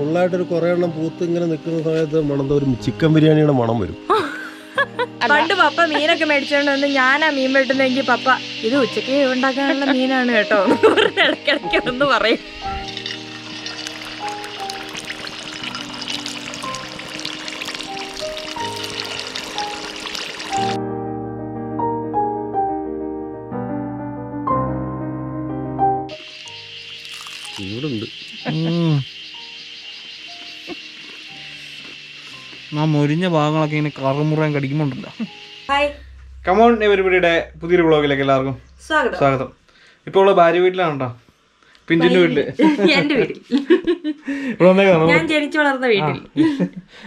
ഫുള്ളായിട്ടൊരു കുറേ എണ്ണം പൂത്ത് ഇങ്ങനെ നിൽക്കുന്ന സമയത്ത് മണം ഒരു ചിക്കൻ ബിരിയാണിയുടെ മണം വരും. പണ്ട് പപ്പ മീനൊക്കെ മേടിച്ചോണ്ട് വന്ന് ഞാനാ മീൻ വെട്ടുന്നെങ്കിൽ പപ്പ ഇത് ഉച്ചയ്ക്ക് ഉണ്ടാക്കാനുള്ള മീനാണ് കേട്ടോ ഇടയ്ക്കിടയ്ക്ക് ഒന്ന് പറയും. ആ മൊരിഞ്ഞ ഭാഗങ്ങളൊക്കെ ഇങ്ങനെ കറുമുറയും കടിക്കുമ്പോണ്ടല്ലോ ഹായ് കമോൺ എവരിബിയുടെ പുതിയൊരു വ്ളോഗിലേക്ക് എല്ലാവർക്കും സ്വാഗതം. സ്വാഗതം. ഇപ്പോൾ ഉള്ള ഭാര്യ വീട്ടിലാണ്? കേട്ടോ പിഞ്ചിന്റെ വീട്ടിൽ. എന്റെ വീട്ടിൽ. ഇവിടെ വന്നേക്കാം ഞാൻ ജനിച്ചു വളർന്ന വീട്ടിൽ.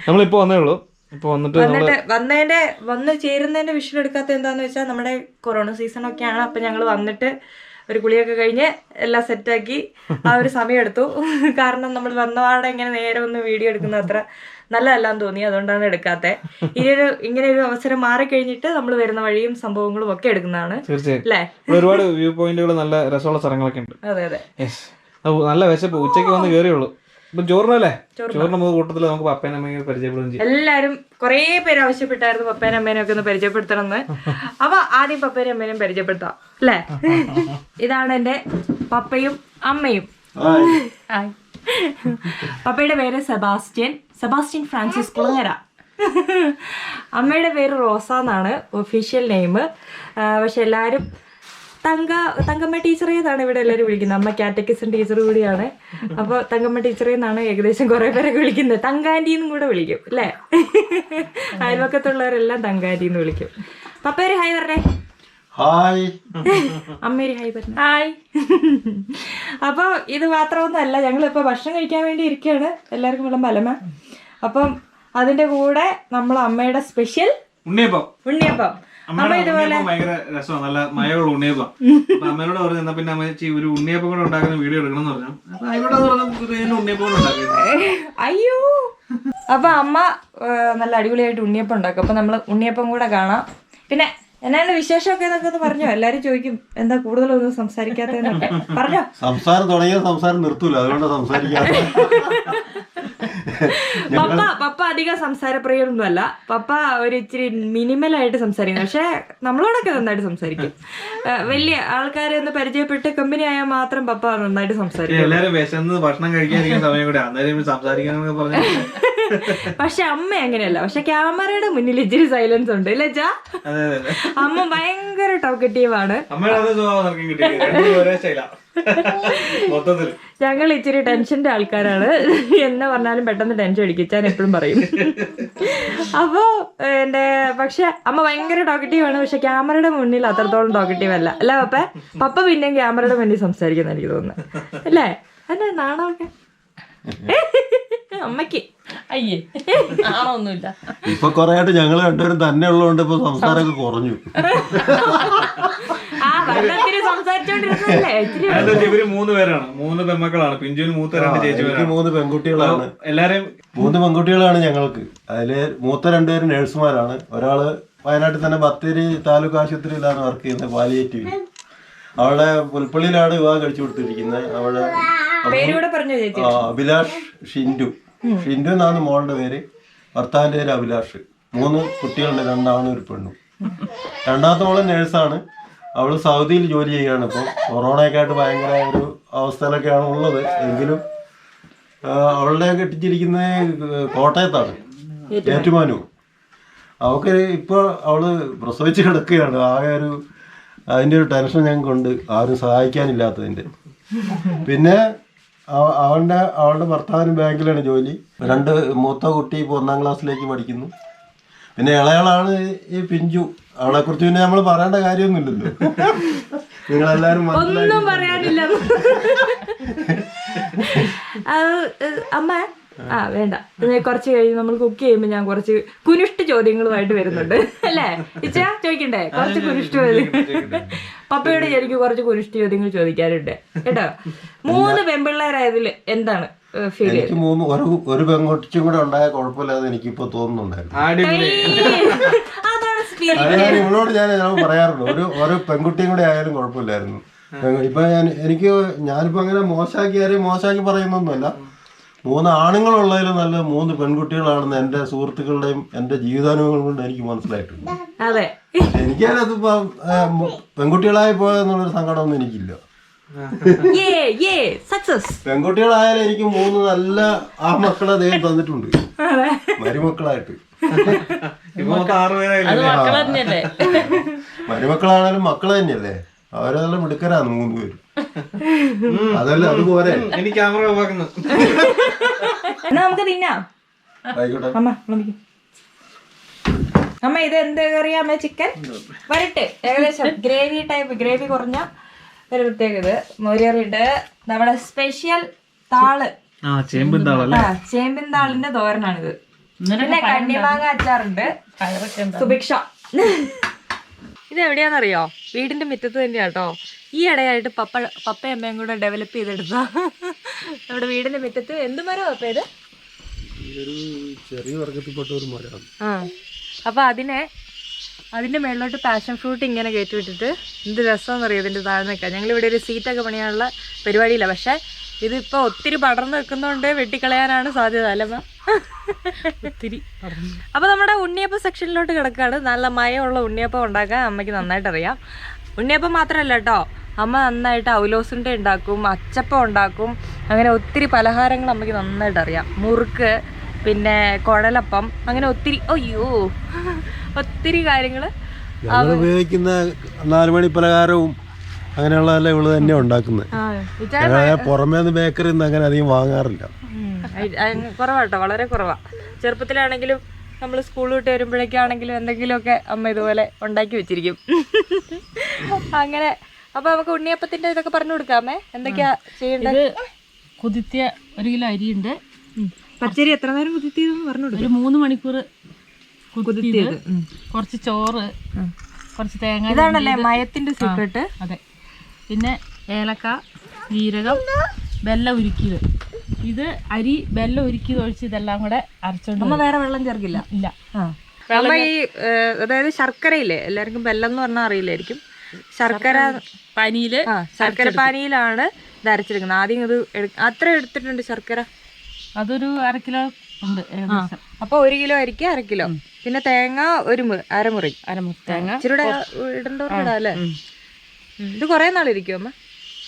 നമ്മളിപ്പോ വന്നേ ഉള്ളൂ. ഇപ്പൊ വന്നിട്ട് നമ്മൾ വന്നിട്ട് വന്നതിന്റെ വന്ന് ചേരുന്നതിന്റെ വിഷയം എടുക്കാത്ത എന്താന്ന് വെച്ചാൽ നമ്മുടെ കൊറോണ സീസൺ ഒക്കെയാണ് അപ്പൊ ഞങ്ങൾ വന്നിട്ട് ഒരു കുളിയൊക്കെ കഴിഞ്ഞ് എല്ലാം സെറ്റാക്കി ആ ഒരു സമയം എടുത്തു. കാരണം നമ്മൾ വന്നപാടെ ഇങ്ങനെ നേരെ ഒന്ന് വീഡിയോ എടുക്കുന്ന അത്ര നല്ലതല്ലാന്ന് തോന്നി അതുകൊണ്ടാണ് എടുക്കാത്തത് ഇനിയൊരു ഇങ്ങനെ ഒരു അവസരം മാറിക്കഴിഞ്ഞിട്ട് നമ്മൾ വരുന്ന വഴിയും സംഭവങ്ങളും ഒക്കെ എടുക്കുന്നതാണ്. തീർച്ചയായും ഒരുപാട് വ്യൂ പോയിന്റുകൾ നല്ല രസമുള്ള സ്ഥലങ്ങളൊക്കെ ഉണ്ട്. അതെ അതെ. നല്ല വിശപ്പ് ഉച്ചയ്ക്ക് വന്ന് കയറിയുള്ളൂ ഇപ്പം ചോറിനല്ലേ ചോറിന്. നമുക്ക് കൂട്ടത്തിൽ നമുക്ക് പപ്പേനെ അമ്മയെ പരിചയപ്പെടുകയും ചെയ്യും. എല്ലാരും കുറേ പേര് ആവശ്യപ്പെട്ടായിരുന്നു പപ്പേനും അമ്മേനും ഒക്കെ ഒന്ന് പരിചയപ്പെടുത്തണം എന്ന് അപ്പൊ ആദ്യം പപ്പേനും അമ്മേനെയും പരിചയപ്പെടുത്താം. അല്ലേ? ഇതാണ് എന്റെ പപ്പയും അമ്മയും. പപ്പയുടെ പേര് സെബാസ്റ്റ്യൻ. Sebastian Francis Kulangara. അമ്മയുടെ പേര് റോസ എന്നാണ് ഒഫീഷ്യൽ നെയിം പക്ഷെ എല്ലാവരും തങ്ക തങ്കമ്മ ടീച്ചറേ എന്നാണ് ഇവിടെ എല്ലാവരും വിളിക്കുന്നത്. അമ്മ കാറ്റക്കിസം ടീച്ചർ കൂടിയാണ്. അപ്പോൾ തങ്കമ്മ ടീച്ചറേ എന്നാണ് ഏകദേശം കുറേ പേരൊക്കെ വിളിക്കുന്നത്. തങ്കാന്റി എന്നും കൂടെ വിളിക്കും അല്ലേ? അയൽവക്കത്തുള്ളവരെല്ലാം തങ്കാന്റി എന്ന് വിളിക്കും. പപ്പേര് ഹായ് പറഞ്ഞേ. ഹായ്. അമ്മേരി ഹായ് പറഞ്ഞു. ഹായ്. അപ്പോൾ ഇത് മാത്രമൊന്നുമല്ല ഞങ്ങളിപ്പോൾ ഭക്ഷണം കഴിക്കാൻ വേണ്ടി ഇരിക്കുകയാണ്. എല്ലാവർക്കും ഉള്ള മലമ. അപ്പം അതിന്റെ കൂടെ നമ്മൾ അമ്മയുടെ സ്പെഷ്യൽ ഉണ്ണിയപ്പം. ഉണ്ണിയപ്പം. അമ്മ ഇതുപോലെ ഭയങ്കര രസമാണ്. നല്ല ഉണ്ണിയപ്പം. അപ്പൊ അമ്മയോട് പറഞ്ഞു എന്നാ പിന്നെ അമ്മ ഒരു ഉണ്ണിയപ്പം കൂടെ ഉണ്ടാക്കുന്ന വീഡിയോ എടുക്കണം എന്ന് പറഞ്ഞു. അപ്പൊ അതിനോട് പറഞ്ഞു ഉണ്ണിയപ്പം കൂടെ അയ്യോ. അപ്പൊ അമ്മ നല്ല അടിപൊളിയായിട്ട് ഉണ്ണിയപ്പം ഉണ്ടാക്കും. അപ്പൊ നമ്മൾ ഉണ്ണിയപ്പം കൂടെ കാണാം. പിന്നെ എന്നാണ് വിശേഷമൊക്കെ എന്നൊക്കെ ഒന്ന് പറഞ്ഞോ? എല്ലാരും ചോദിക്കും എന്താ കൂടുതലൊന്നും സംസാരിക്കാത്തതെന്നൊക്കെ. പറഞ്ഞോ? സംസാരം തുടങ്ങിയ സംസാരം നിർത്തൂല അതുകൊണ്ട് സംസാരിക്കാൻ പപ്പ പപ്പ അധികം സംസാരപ്രിയൊന്നും അല്ല പപ്പ ഒരു ഇച്ചിരി മിനിമൽ ആയിട്ട് സംസാരിക്കുന്നു പക്ഷെ നമ്മളോടൊക്കെ നന്നായിട്ട് സംസാരിക്കും. വലിയ ആൾക്കാരെ ഒന്ന് പരിചയപ്പെട്ട് കമ്പനി ആയാൽ മാത്രം പപ്പ നന്നായിട്ട് സംസാരിക്കും. എല്ലാരും വിശന്ന് ഭക്ഷണം കഴിക്കാതിരിക്കുന്ന സമയം കൂടെ. അന്നേരം സംസാരിക്കാനൊക്കെ പറഞ്ഞു പക്ഷെ അമ്മ അങ്ങനെയല്ല. പക്ഷെ ക്യാമറയുടെ മുന്നിൽ ഇച്ചിരി സൈലൻസ് ഉണ്ട്. അതെ അമ്മ ഭയങ്കര ടോക്കറ്റീവ് ആണ്. ഞങ്ങൾ ഇച്ചിരി ടെൻഷന്റെ ആൾക്കാരാണ്. എന്ന് പറഞ്ഞാലും പെട്ടെന്ന് ടെൻഷൻ അടിക്കും. ഞാൻ എപ്പോഴും പറയും. അപ്പോ എന്റെ പക്ഷെ അമ്മ ഭയങ്കര ടോക്കറ്റീവ് ആണ്. പക്ഷെ ക്യാമറയുടെ മുന്നിൽ അത്രത്തോളം ടോക്കറ്റീവ് അല്ല. അല്ല പപ്പ? പപ്പ പിന്നെയും ക്യാമറയുടെ മുന്നിൽ സംസാരിക്കുന്ന എനിക്ക് തോന്നുന്നു. അല്ലേ? അല്ലേ നാണമൊക്കെ? അമ്മയ്ക്ക് അയ്യേ നാണമൊന്നുമില്ല. ഇപ്പൊ കൊറേ ആയിട്ട് ഞങ്ങൾ രണ്ടുപേരും തന്നെ ഉള്ളതുകൊണ്ട് ഇപ്പൊ സംസാരമൊക്കെ കുറഞ്ഞു ആ വെള്ളത്തിന് സംസാരിച്ചോണ്ടിരുന്നല്ലേ ഇച്ചിരി അതെന്താ ഇവർ മൂന്ന് പേരാണ്. മൂന്ന് പെമ്മക്കളാണ്. പിഞ്ചുവിന് മൂത്ത രണ്ട് ചേച്ചി മൂന്ന് പെൺകുട്ടികളാണ്. എല്ലാരെയും മൂന്ന് പെൺകുട്ടികളാണ് ഞങ്ങൾക്ക്. അതിൽ മൂത്ത രണ്ടുപേരും നഴ്സുമാരാണ്. ഒരാൾ വയനാട്ടിൽ തന്നെ ബത്തേരി താലൂക്ക് ആശുപത്രിയിലാണ് വർക്ക് ചെയ്യുന്നത് പാലിയേറ്റീവ് അവളെ പുൽപ്പള്ളിയിലാണ് വിവാഹം കഴിച്ചു കൊടുത്തിരിക്കുന്നത്. അവളെ അഭിലാഷ് ഷിൻഡു. ഷിൻഡു എന്നാണ് മോളുടെ പേര്. ഭർത്താവിന്റെ പേര് അഭിലാഷ്. മൂന്ന് കുട്ടികളുണ്ട്. രണ്ടാണ് ഒരു പെണ്ണും. രണ്ടാമത്തെ മോൾ നേഴ്സാണ്. അവൾ സൗദിയിൽ ജോലി ചെയ്യാണ് ഇപ്പോൾ കൊറോണയൊക്കെ ആയിട്ട് ഭയങ്കര ഒരു അവസ്ഥയിലൊക്കെയാണ് ഉള്ളത്. എങ്കിലും അവളുടെ കെട്ടിച്ചിരിക്കുന്നത് കോട്ടയത്താണ്. ഏറ്റുമാനു അവൾക്ക് ഇപ്പോൾ അവൾ പ്രസവിച്ച് കിടക്കുകയാണ്. ആകെ ഒരു അതിന്റെ ഒരു ടെൻഷൻ ഞങ്ങൾക്കുണ്ട് ആരും സഹായിക്കാനില്ലാത്തതിന്റെ പിന്നെ അവ- അവളുടെ അവളുടെ ഭർത്താവിന് ബാങ്കിലാണ് ജോലി. രണ്ട് മൂത്ത കുട്ടി ഇപ്പോൾ ഒന്നാം ക്ലാസ്സിലേക്ക് പഠിക്കുന്നു. പിന്നെ ഇളയാളാണ് ഈ പിഞ്ചു. അവളെ കുറിച്ച് പിന്നെ നമ്മൾ പറയേണ്ട കാര്യമൊന്നുമില്ലല്ലോ. നിങ്ങളെല്ലാരും ഒന്നും പറയാനില്ല. അമ്മ ആ വേണ്ട. കുറച്ച് കഴിഞ്ഞ് നമ്മൾ കുക്ക് ചെയ്യുമ്പോൾ ഞാൻ കുറച്ച് കുനിഷ്ട് ചോദ്യങ്ങളുമായിട്ട് വരുന്നുണ്ട്. അല്ലേ? ഇച്ച ചോദിക്കണ്ടേ? കുറച്ച് കുനിഷ്ട് പപ്പയോട് എനിക്ക് കുറച്ച് കുനിഷ്ട ചോദ്യങ്ങൾ ചോദിക്കാറുണ്ട്. കേട്ടോ? മൂന്ന് പെൺപിള്ളേരായതിൽ എന്താണ് ഫീൽ എനിക്ക് മൂന്ന് ഒരു ഒരു പെൺകുട്ടിയും കൂടെ ഉണ്ടായ കുഴപ്പമില്ലാതെ എനിക്കിപ്പോ തോന്നുന്നുണ്ടായിരുന്നു അടിപൊളി അതാണ് spirit. അത് ഞാൻ ഇവളോട് ഞാൻ ഞാൻ പറയാറുണ്ട്. ഒരു ഓരോ പെൺകുട്ടിയും കൂടെ ആയാലും കുഴപ്പമില്ലായിരുന്നു. ഇപ്പൊ ഞാൻ എനിക്ക് ഞാനിപ്പോ അങ്ങനെ മോശമാക്കി ആരെയും മോശമാക്കി പറയുന്നൊന്നുമല്ല. മൂന്ന് ആണുങ്ങളുള്ളതിലും നല്ല മൂന്ന് പെൺകുട്ടികളാണെന്ന് എന്റെ സുഹൃത്തുക്കളുടെയും എന്റെ ജീവിതാനുഭവങ്ങൾ കൊണ്ട് എനിക്ക് മനസ്സിലായിട്ടുണ്ട്. അതെ. എനിക്കതിപ്പോ പെൺകുട്ടികളായി പോയെന്നുള്ളൊരു സങ്കടമൊന്നും എനിക്കില്ല. പെൺകുട്ടികളായാലും എനിക്ക് മൂന്ന് നല്ല ആ മക്കളെ ദൈവം തന്നിട്ടുണ്ട്. മരുമക്കളായിട്ട്. മരുമക്കളാണേലും മക്കൾ തന്നെയല്ലേ? അവരെല്ലാം മിടുക്കരാണ് മൂന്ന് പേര്. അതല്ല അതുപോലെ. എനിക്ക് ക്യാമറ ഓഫാക്കുന്നു എന്നാ നമുക്ക് തിന്നാം. ആയിക്കോട്ടെ. അമ്മ. അമ്മ ഇത് എന്താ കറിയാ അമ്മ ചിക്കൻ? വരട്ടെ. ഏകദേശം ഗ്രേവി ടൈപ്പ് ഗ്രേവി കുറഞ്ഞ ഒരു പ്രത്യേകത മോരിയറിണ്ട് നമ്മുടെ സ്പെഷ്യൽ താൾ. ആ ചേമ്പിൻ താളല്ലേ ആ ചേമ്പിൻ താളിന്റെ തോരനാണിത്. പിന്നെ കണ്ണിമാങ്ങ അച്ചാറുണ്ട്. സുഭിക്ഷ. ഇത് എവിടെയാണെന്നറിയോ വീടിന്റെ മുറ്റത്ത് തന്നെയാ കേട്ടോ ഈ ഇടയായിട്ട് പപ്പ പപ്പയമ്മയും അമ്മയും കൂടെ ഡെവലപ്പ് ചെയ്തെടുത്ത നമ്മുടെ വീടിന്റെ മുറ്റത്ത്. എന്ത് മരം പപ്പ ഇത്? ചെറിയ വർഗത്തിൽപ്പെട്ട ഒരു മരമാണ്. ആ. അപ്പൊ അതിനെ അതിന്റെ മേളിലോട്ട് പാഷൻ ഫ്രൂട്ട് ഇങ്ങനെ കയറ്റി വിട്ടിട്ട് എന്ത് രസമെന്ന് അറിയാം ഇതിന്റെ താഴെ നിൽക്കാൻ. ഞങ്ങൾ ഇവിടെ ഒരു സീറ്റൊക്കെ പണിയാനുള്ള പരിപാടിയില്ല. പക്ഷേ ഇതിപ്പോൾ ഒത്തിരി പടർന്നു നിൽക്കുന്നതുകൊണ്ട് വെട്ടിക്കളയാനാണ് സാധ്യത അല്ലമ്മ ഒത്തിരി അപ്പോൾ നമ്മുടെ ഉണ്ണിയപ്പം സെക്ഷനിലോട്ട് കിടക്കുകയാണ് നല്ല മയമുള്ള ഉണ്ണിയപ്പം ഉണ്ടാക്കാൻ അമ്മയ്ക്ക് നന്നായിട്ട് അറിയാം. ഉണ്ണിയപ്പം മാത്രമല്ല കേട്ടോ അമ്മ നന്നായിട്ട് ഔലോസുണ്ട ഉണ്ടാക്കും അച്ചപ്പം ഉണ്ടാക്കും. അങ്ങനെ ഒത്തിരി പലഹാരങ്ങൾ അമ്മയ്ക്ക് നന്നായിട്ട് അറിയാം. മുറുക്ക് പിന്നെ കുഴലപ്പം അങ്ങനെ ഒത്തിരി അയ്യോ ഒത്തിരി കാര്യങ്ങൾ ഞങ്ങൾ ഉപയോഗിക്കുന്ന നാലുമണി പലഹാരവും അങ്ങനെയുള്ളതല്ല ഇവൾ തന്നെ ഉണ്ടാക്കുന്നത്. പുറമേ നിന്ന് ബേക്കറി അങ്ങനെ അധികം വാങ്ങാറില്ല. കുറവാട്ടോ വളരെ കുറവാ. ചെറുപ്പത്തിലാണെങ്കിലും നമ്മൾ സ്കൂൾ വിട്ട് വരുമ്പോഴേക്കാണെങ്കിലും എന്തെങ്കിലുമൊക്കെ അമ്മ ഇതുപോലെ ഉണ്ടാക്കി വെച്ചിരിക്കും. അങ്ങനെ അപ്പൊ നമുക്ക് ഉണ്ണിയപ്പത്തിന്റെ ഇതൊക്കെ പറഞ്ഞു കൊടുക്കാമേ. എന്തൊക്കെയാ ചെയ്യേണ്ടത്? കുതിർത്തിയ ഒരു കിലോ അരിയുണ്ട് പച്ചരി എത്ര നേരം കുത്തിയെന്ന് പറഞ്ഞു ഒരു മൂന്ന് മണിക്കൂർ കുതിർത്തിയത് കുറച്ച് ചോറ് കുറച്ച് തേങ്ങ ഇതാണല്ലേ മയത്തിന്റെ സീക്രട്ട് അതെ. പിന്നെ ഏലക്ക ജീരകം വെല്ലം ഉരുക്കിയത്. ഇത് അരി വെല്ലം ഉരുക്കിയത് ഒഴിച്ച് ഇതെല്ലാം കൂടെ അരച്ചോണ്ട് അമ്മ വേറെ വെള്ളം ചേർക്കില്ല? ഇല്ല അമ്മ ഈ അതായത് ശർക്കരയില്ലേ? എല്ലാവർക്കും വെല്ലം എന്ന് പറഞ്ഞാൽ അറിയില്ലായിരിക്കും. ശർക്കര പനിയിൽ ശർക്കര പാനിയിലാണ് ഇത് അരച്ചെടുക്കുന്നത്. ആദ്യം ഇത് അത്ര എടുത്തിട്ടുണ്ട് ശർക്കര. അതൊരു അര കിലോ ഉണ്ട് ഏകദേശം. അപ്പൊ ഒരു കിലോ അരിക്ക് അര കിലോ. പിന്നെ തേങ്ങ ഒരു മുറി അരമുറി. അരമുറി. തേങ്ങ ഇച്ചിരി ഇടണ്ടവർക്ക് അല്ലേ? ഇത് കൊറേ നാളിരിക്കും അമ്മ?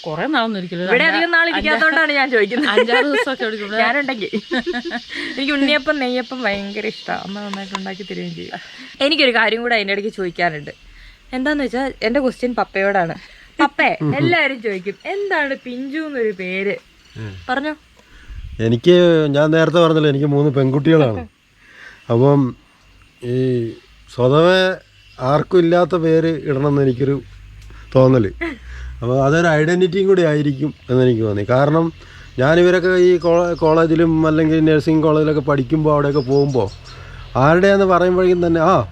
കുറെ നാളൊന്നും ഇവിടെ അധികം നാൾ ഇരിക്കാത്തോണ്ടാണ് ഞാൻ ചോദിക്കുന്നത്. അഞ്ചാറ് ദിവസമൊക്കെ എടുക്കും ഞാനുണ്ടെങ്കിൽ. എനിക്ക് ഉണ്ണിയപ്പം നെയ്യപ്പം ഭയങ്കര ഇഷ്ടമാണ് അമ്മ നന്നായിട്ട് ഉണ്ടാക്കി തരികയും ചെയ്യും. എനിക്കൊരു കാര്യം കൂടെ അതിന്റെ ഇടയ്ക്ക് ചോദിക്കാനുണ്ട്. എന്താന്ന് വെച്ചാൽ എന്റെ ക്വസ്റ്റ്യൻ പപ്പയോടാണ്. പപ്പേ എല്ലാവരും ചോദിക്കും എന്താണ് പിഞ്ചു എന്നൊരു പേര് പറഞ്ഞോ. എനിക്ക് ഞാൻ നേരത്തെ പറഞ്ഞല്ലോ എനിക്ക് മൂന്ന് പെൺകുട്ടികളാണ്. അപ്പം ഈ സ്വതവേ ആർക്കും ഇല്ലാത്ത പേര് ഇടണമെന്ന് എനിക്കൊരു തോന്നൽ അപ്പോൾ അതൊരു ഐഡന്റിറ്റിയും കൂടി ആയിരിക്കും എന്നെനിക്ക് തോന്നി. കാരണം ഞാനിവരൊക്കെ ഈ കോളേജിലും അല്ലെങ്കിൽ നഴ്സിംഗ് കോളേജിലൊക്കെ പഠിക്കുമ്പോൾ അവിടെയൊക്കെ പോകുമ്പോൾ ആരുടെയാന്ന് പറയുമ്പോഴേക്കും തന്നെ ആ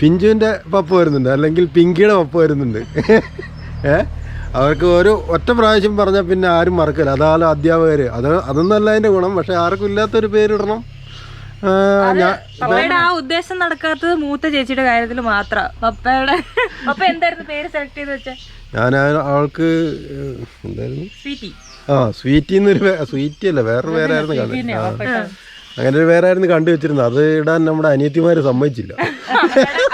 പിഞ്ചുവിന്റെ പപ്പ വരുന്നുണ്ട് അല്ലെങ്കിൽ പിങ്കിയുടെ പപ്പ വരുന്നുണ്ട്. ഏ? അവർക്ക് ഒരു ഒറ്റ പ്രാവശ്യം പറഞ്ഞാൽ പിന്നെ ആരും മറക്കില്ല. അതാലും അധ്യാപകർ അത് അതൊന്നല്ല അതിന്റെ ഗുണം. പക്ഷെ ആർക്കും ഇല്ലാത്തൊരു പേരിടണം പപ്പയുടെ ആ ഉദ്ദേശം നടക്കാത്തത് മൂത്ത ചേച്ചിയുടെ കാര്യത്തിൽ മാത്രം. പപ്പയുടെ പപ്പ എന്തായിരുന്നു പേര് സെലക്ട് ചെയ്ത് വെച്ചാൽ ഞാൻ അവൾക്ക് എന്തായിരുന്നു? സ്വീറ്റി. ആ സ്വീറ്റി എന്നൊരു സ്വീറ്റി അല്ല വേറൊരു പേരായിരുന്നു കാണുന്നത്. അങ്ങനെ ഒരു പേരായിരുന്നു കണ്ടു വെച്ചിരുന്നത്. അത് ഇടാൻ നമ്മുടെ അനിയത്തിമാര് സമ്മതിച്ചില്ല.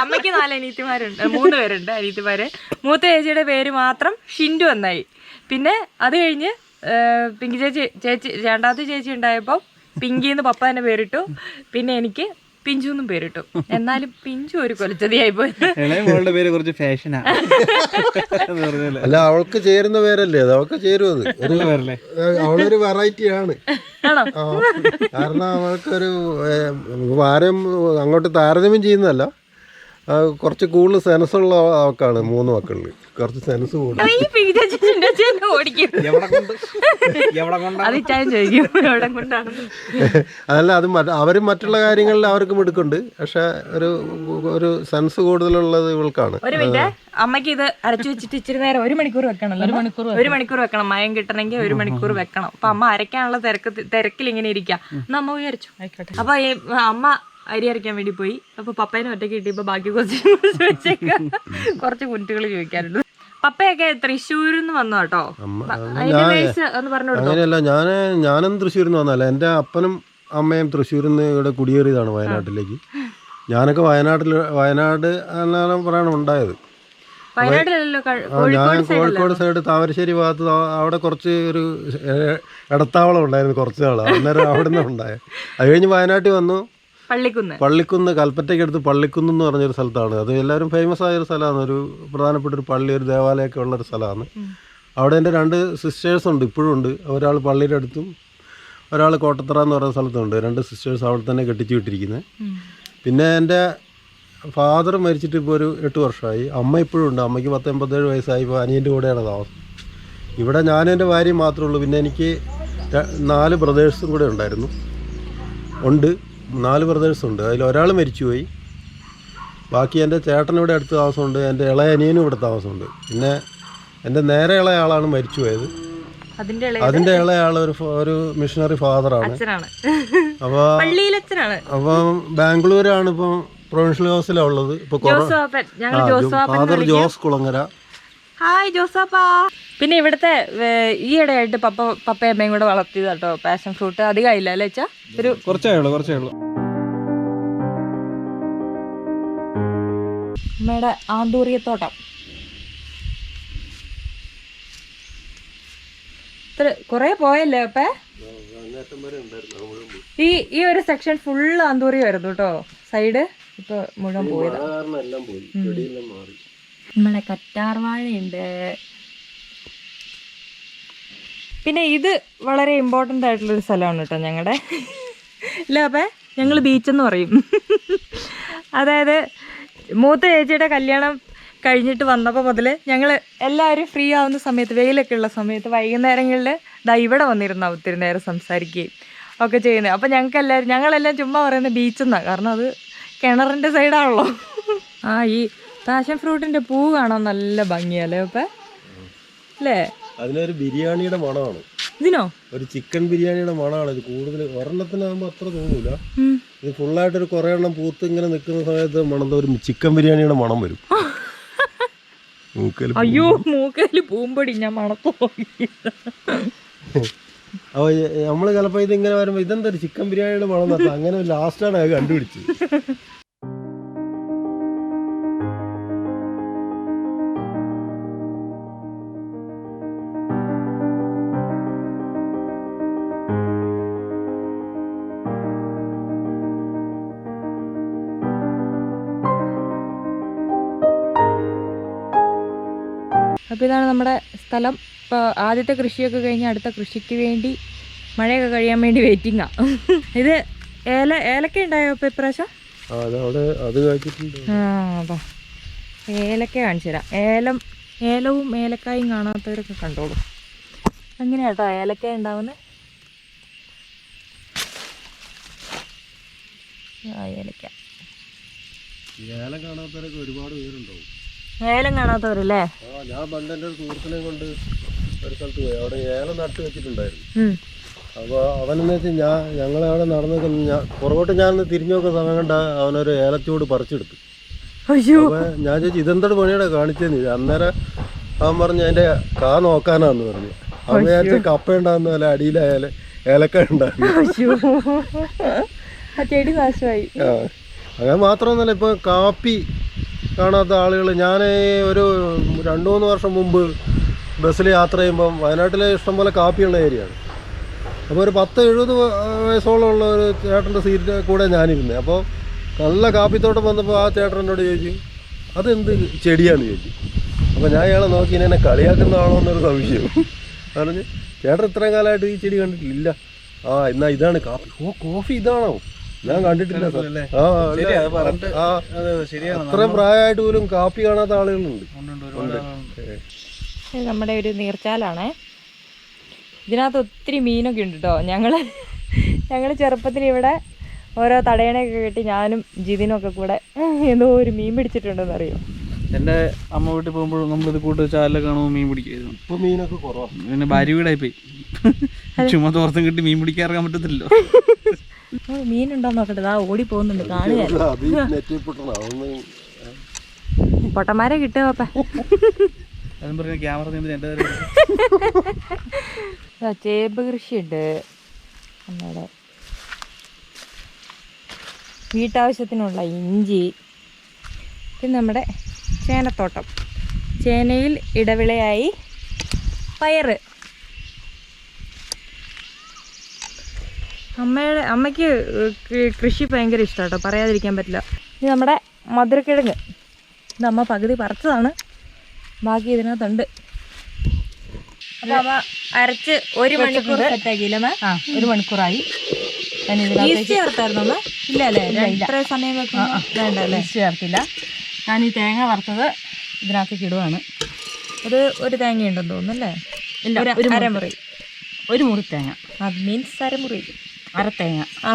അമ്മയ്ക്ക് നാല് അനിയത്തിമാരുണ്ട്. മൂന്ന് പേരുണ്ട് അനിയത്തിമാര്. മൂത്ത ചേച്ചിയുടെ പേര് മാത്രം ഷിൻഡു എന്നായി. പിന്നെ അത് കഴിഞ്ഞ് പിങ്കി ചേച്ചി ചേച്ചി രണ്ടാമത്തെ ചേച്ചി ഉണ്ടായപ്പോൾ പിങ്കി എന്ന് പപ്പ തന്നെ പേരിട്ടു. പിന്നെ എനിക്ക് പിഞ്ചു എന്നും പേരിട്ടു. എന്നാലും പിഞ്ചു ഒരു കൊലച്ചതിയായി പോയി. മോളുടെ പേര് കുറച്ച് ഫാഷനാ അല്ല അവൾക്ക് ചേരുന്ന പേരല്ലേ അത്? അവൾക്ക് ചേരും അത് ഒരു പേരല്ലേ? ഏഹ്, അവളൊരു വെറൈറ്റി ആണ്. കാരണം അവൾക്കൊരു വാരം ആരും അങ്ങോട്ട് താരതമ്യം ചെയ്യുന്നതല്ല. കുറച്ച് കൂടുതൽ സെൻസ് ഉള്ള ആൾക്കാണ് മൂന്ന് മക്കളിൽ കുറച്ച് സെൻസ് കൂടുതൽ. അതല്ല അത് അവർ മറ്റുള്ള കാര്യങ്ങളിൽ അവർക്ക് മിടുക്കുണ്ട്. പക്ഷെ ഒരു ഒരു സെൻസ് കൂടുതലുള്ളത് ഇവൾക്കാണ്. അമ്മയ്ക്ക് ഇത് അരച്ചു വെച്ചിട്ട് ഇച്ചിരി നേരം ഒരു മണിക്കൂർ വെക്കണല്ലോ ഒരു മണിക്കൂർ ഒരു മണിക്കൂർ വെക്കണം. മയം കിട്ടണമെങ്കിൽ ഒരു മണിക്കൂർ വെക്കണം. അപ്പൊ അമ്മ അരയ്ക്കാനുള്ള തിരക്ക് തിരക്കിൽ ഇങ്ങനെ ഇരിക്കാം. എന്നാ അമ്മ വിചാരിച്ചു അപ്പൊ അമ്മ അരി അരയ്ക്കാൻ വേണ്ടി പോയി. അപ്പൊ പപ്പേനെ ഒറ്റയ്ക്ക് കിട്ടിയപ്പോ ബാക്കി കുറച്ച് ചോദിച്ചേക്കാം കുറച്ച് കുട്ടികൾ ചോദിക്കാറുണ്ട് പപ്പയൊക്കെ തൃശ്ശൂരിൽ നിന്ന് വന്നു കേട്ടോ. അങ്ങനെയല്ല ഞാൻ ഞാനും തൃശ്ശൂരിൽ നിന്ന് വന്നല്ല എന്റെ അപ്പനും അമ്മയും തൃശ്ശൂരിൽ നിന്ന് ഇവിടെ കുടിയേറിയതാണ് വയനാട്ടിലേക്ക്. ഞാനൊക്കെ വയനാട്ടിൽ വയനാട് എന്നാണ് പറയണം ഉണ്ടായത്. ഞാൻ കോഴിക്കോട് സൈഡ് താമരശ്ശേരി ഭാഗത്ത് അവിടെ കുറച്ച് ഒരു ഇടത്താവളം ഉണ്ടായിരുന്നു കുറച്ച് നാൾ അന്നേരം അവിടെ നിന്ന് ഉണ്ടായത്. അത് കഴിഞ്ഞ് വയനാട്ടിൽ വന്നു. പള്ളിക്കുന്ന്. പള്ളിക്കുന്ന് കൽപ്പറ്റയ്ക്ക് അടുത്ത് പള്ളിക്കുന്ന് എന്ന് പറഞ്ഞൊരു സ്ഥലത്താണ്. അത് എല്ലാവരും ഫേമസ് ആയൊരു സ്ഥലമാണ്. ഒരു പ്രധാനപ്പെട്ട ഒരു പള്ളി ഒരു ദേവാലയമൊക്കെ ഉള്ള ഒരു സ്ഥലമാണ് അവിടെ എന്റെ രണ്ട് സിസ്റ്റേഴ്സ് ഉണ്ട് ഇപ്പോഴും ഉണ്ട്. ഒരാൾ പള്ളിയുടെ അടുത്തും ഒരാൾ കോട്ടത്തറ എന്ന് പറയുന്ന സ്ഥലത്തുണ്ട് രണ്ട് സിസ്റ്റേഴ്സ് അവിടെ തന്നെ കെട്ടിച്ചു വിട്ടിരിക്കുന്നത്. പിന്നെ എന്റെ ഫാദർ മരിച്ചിട്ട് ഇപ്പോൾ ഒരു എട്ട് വർഷമായി. അമ്മ ഇപ്പോഴും ഉണ്ട്. അമ്മയ്ക്ക് പത്ത് എൺപത്തേഴ് വയസ്സായി. ഇപ്പോൾ അനിയന്റെ കൂടെയാണ് താമസം. ഇവിടെ ഞാനും എന്റെ ഭാര്യയും മാത്രമേ ഉള്ളൂ. പിന്നെ എനിക്ക് നാല് ബ്രദേഴ്സും കൂടെ ഉണ്ടായിരുന്നു. ഉണ്ട്. നാല് ബ്രദേഴ്സ് ഉണ്ട്. അതിൽ ഒരാൾ മരിച്ചുപോയി. ബാക്കി എന്റെ ചേട്ടൻ ഇവിടെ അടുത്ത് താമസമുണ്ട്. എന്റെ ഇളയ അനിയനും ഇവിടെ താമസമുണ്ട്. പിന്നെ എന്റെ നേരെ ഇളയ ആളാണ് മരിച്ചുപോയത്. അതിന്റെ ഇളയ ആൾ ഒരു ഒരു മിഷണറി ഫാദറാണ് അപ്പോൾ അപ്പം ബാംഗ്ലൂരാണ് ഇപ്പം പ്രൊവിൻഷ്യൽ ഹൗസിലാണ് ഉള്ളത്. ഇപ്പോൾ ഫാദർ ജോസ് കുളങ്ങര. ഹായ് ജോസപ്പാ പിന്നെ ഇവിടുത്തെ ഈ ഇടയായിട്ട് പപ്പ പപ്പയും അമ്മയും കൂടെ വളർത്തിയത് കേട്ടോ പാഷൻ ഫ്രൂട്ട് അധികമായില്ല അല്ലേ വെച്ചാ ഒരു കുറച്ചേ ഉള്ളൂ കുറച്ചേ ഉള്ളൂ. അമ്മയുടെ ആന്തൂറിയത്തോട്ടം. ഇത്ര കുറേ പോയല്ലേ അപ്പേ? ഈ ഈ ഒരു സെക്ഷൻ ഫുള്ള് ആന്തൂറിയായിരുന്നു കേട്ടോ സൈഡ് ഇപ്പൊ മുഴുവൻ പോയതാ. കാരണം എല്ലാം പോയി ചെടിയെല്ലാം മാറി. നമ്മളെ കറ്റാർവാഴയുണ്ട്. പിന്നെ ഇത് വളരെ ഇമ്പോർട്ടന്റ് ആയിട്ടുള്ളൊരു സ്ഥലമാണ് കേട്ടോ ഞങ്ങളുടെ ഇല്ല അപ്പേ ഞങ്ങൾ ബീച്ചെന്ന് പറയും. അതായത് മൂത്ത ചേച്ചിയുടെ കല്യാണം കഴിഞ്ഞിട്ട് വന്നപ്പോൾ മുതൽ ഞങ്ങൾ എല്ലാവരും ഫ്രീ ആവുന്ന സമയത്ത് വെയിലൊക്കെ ഉള്ള സമയത്ത് വൈകുന്നേരങ്ങളിൽ ദാ ഇവിടെ വന്നിരുന്ന ഒത്തിരി നേരം സംസാരിക്കുകയും ഒക്കെ ചെയ്യുന്നത്. അപ്പോൾ ഞങ്ങൾക്ക് എല്ലാവരും ഞങ്ങളെല്ലാം ചുമ്മാ പറയുന്നത് ബീച്ചെന്നാണ് കാരണം അത് കിണറിന്റെ സൈഡാണല്ലോ. ആ ഈ പാഷൻ ഫ്രൂട്ടിന്റെ പൂ കാണാൻ നല്ല ഭംഗിയല്ലേ അപ്പം? അല്ലേ? അതിനൊരു ബിരിയാണിയുടെ മണമാണ്. ഇതിനോ? ഒരു ചിക്കൻ ബിരിയാണിയുടെ മണമാണ്. ഇത് കൂടുതൽ ഒരെണ്ണത്തിനാകുമ്പോൾ അത്ര തോന്നൂല. ഇത് ഫുള്ളായിട്ട് ഒരു കുറേ എണ്ണം പൂത്ത് ഇങ്ങനെ നിൽക്കുന്ന സമയത്ത് മണം ഒരു ചിക്കൻ ബിരിയാണിയുടെ മണം വരും. അയ്യോ മൂക്കയിൽ പൂമ്പടി. ഞാൻ മണത്തു അപ്പൊ നമ്മൾ ചിലപ്പോ ഇത് ഇങ്ങനെ വരുമ്പോ ഇതെന്തൊരു ചിക്കൻ ബിരിയാണിയുടെ മണം അങ്ങനെ ലാസ്റ്റാണ് അത് കണ്ടുപിടിച്ചത്. നമ്മുടെ സ്ഥലം. ഇപ്പോൾ ആദ്യത്തെ കൃഷിയൊക്കെ കഴിഞ്ഞ് അടുത്ത കൃഷിക്ക് വേണ്ടി മഴയൊക്കെ കഴിയാൻ വേണ്ടി വെയിറ്റിംഗാ ഇത് ഏല ഏലക്ക ഉണ്ടായോ ഇപ്പോൾ ഇപ്രാവശ്യം? ആ അതാ ഏലക്ക കാണിച്ചു തരാം. ഏലം ഏലവും ഏലക്കായും കാണാത്തവരൊക്കെ കണ്ടോളൂ. അങ്ങനെയാട്ടോ ഏലക്ക ഉണ്ടാവുന്നത് ഏലക്ക. ഏലം കാണാത്തവരൊക്കെ ഒരുപാട് പേരുണ്ടാവും. ഏലം കാണാത്തവരല്ലേ? ഞാൻ പണ്ട് എന്റെ ഒരു സുഹൃത്തിനെ കൊണ്ട് ഒരു സ്ഥലത്ത് പോയി. അവിടെ ഏലം നട്ട് വെച്ചിട്ടുണ്ടായിരുന്നു. അപ്പൊ അപ്പോൾ അവനെന്ന് വെച്ചാൽ ഞാൻ ഞങ്ങളവിടെ നടന്നു ഞാൻ പുറകോട്ട് ഞാൻ തിരിഞ്ഞു നോക്കുന്ന സമയം കണ്ട അവനൊരു ഏലച്ചൂട് പറിച്ചെടുത്തു. അപ്പോൾ ഞാൻ ചോദിച്ചു ഇതെന്തൊരു പണിയുടെ കാണിച്ചെന്ന്. അന്നേരം അവൻ പറഞ്ഞു അതിന്റെ കാ നോക്കാനാന്ന് പറഞ്ഞു. അവൻ വിചാരിച്ച കപ്പ ഉണ്ടാകുന്ന പോലെ അടിയിലായാലും ഏലക്ക ആ അങ്ങനെ മാത്രമൊന്നുമല്ല ഇപ്പൊ കാപ്പി കാണാത്ത ആളുകൾ. ഞാൻ ഒരു രണ്ട് മൂന്ന് വർഷം മുമ്പ് ബസ്സിൽ യാത്ര ചെയ്യുമ്പം വയനാട്ടിലെ ഇഷ്ടംപോലെ കാപ്പിയുള്ള ഏരിയയാണ് അപ്പോൾ ഒരു പത്ത് എഴുപത് വയസ്സോളം ഉള്ള ഒരു ചേട്ടന്റെ സീറ്റിന്റെ കൂടെ ഞാനിരുന്നത് അപ്പോൾ നല്ല കാപ്പിത്തോട്ടം വന്നപ്പോൾ ആ ചേട്ടൻ എന്നോട് ചോദിച്ചു അതെന്ത് ചെടിയാണ്? ചോദിച്ചു. അപ്പോൾ ഞാൻ ഇയാളെ നോക്കി എന്നെ കളിയാക്കുന്നതാണോ എന്നൊരു സംശയം. പറഞ്ഞ് ചേട്ടൻ ഇത്രയും കാലമായിട്ട് ഈ ചെടി കണ്ടിട്ടില്ല. ആ എന്നാൽ ഇതാണ് കാപ്പി. ഓ കോഫി ഇതാണോ? ഞാൻ കണ്ടിട്ടില്ല സാർ. ആ ശരിയാ, അത് അല്ല, പറഞ്ഞിട്ട് ആ അത് അത്രയും പ്രായമായിട്ട് പോലും കാപ്പി കാണാത്ത ആളുകളുണ്ട്. ഇത് നമ്മുടെ ഒരു നീർച്ചാലാണ്. ഇതിനകത്ത് ഒത്തിരി മീനൊക്കെ ഉണ്ട് കേട്ടോ ഞങ്ങൾ ഞങ്ങൾ ചെറുപ്പത്തിൽ ഇവിടെ ഓരോ തടയണയൊക്കെ കെട്ടി ഞാനും ജിതിനും ഒക്കെ കൂടെ എന്തോ ഒരു മീൻ പിടിച്ചിട്ടുണ്ടെന്ന് അറിയോ എന്റെ അമ്മ വീട്ടിൽ പോകുമ്പോഴും നമ്മളിത് കൂട്ട് ചാലിലൊക്കെ കാണുമ്പോൾ മീൻ പിടിക്കായിരുന്നു. ഇപ്പൊ മീനൊക്കെ കുറവാണ് പിന്നെ ഭാര്യ വീടായി പോയി ചുമ തോർത്തും കിട്ടി മീൻ പിടിക്കാൻ ഇറങ്ങാൻ പറ്റത്തില്ലല്ലോ. ഓ, മീനുണ്ടോന്ന് നോക്കട്ടെ. ദാ ഓടി പോകുന്നുണ്ട് കാണുക പൊട്ടന്മാരെ കിട്ടുക പപ്പ ചേമ്പ് കൃഷിയുണ്ട്. നമ്മുടെ വീട്ടാവശ്യത്തിനുള്ള ഇഞ്ചി. പിന്നെ നമ്മുടെ ചേനത്തോട്ടം. ചേനയിൽ ഇടവിളയായി പയറ്. അമ്മയുടെ അമ്മയ്ക്ക് കൃഷി ഭയങ്കര ഇഷ്ടമാണ് കേട്ടോ പറയാതിരിക്കാൻ പറ്റില്ല. ഇത് നമ്മുടെ മധുരക്കിഴങ്ങ്. ഇത് അമ്മ പകുതി പറിച്ചതാണ് ബാക്കി ഇതിനകത്തുണ്ട്. അപ്പോൾ അമ്മ അരച്ച് ഒരു മണിക്കൂർ സെറ്റാക്കിയില്ലേ ആ ഒരു മണിക്കൂറായി. ചേർത്തായിരുന്നു അമ്മ? ഇല്ല അല്ലേ ഇത്ര സമയം വേണ്ട അല്ലേ? ചേർത്തില്ല. ഞാൻ ഈ തേങ്ങ വറുത്തത് ഇതിനകത്തേക്ക് ഇടുവാണ്. അത് ഒരു തേങ്ങ ഉണ്ടെന്ന് തോന്നുന്നു അല്ലേ? ഒരു ഒരു മുറി. അരമുറി. ഒരു മുറി തേങ്ങ. അത് മീൻസ് അരമുറി. അര തേങ്ങ ആ.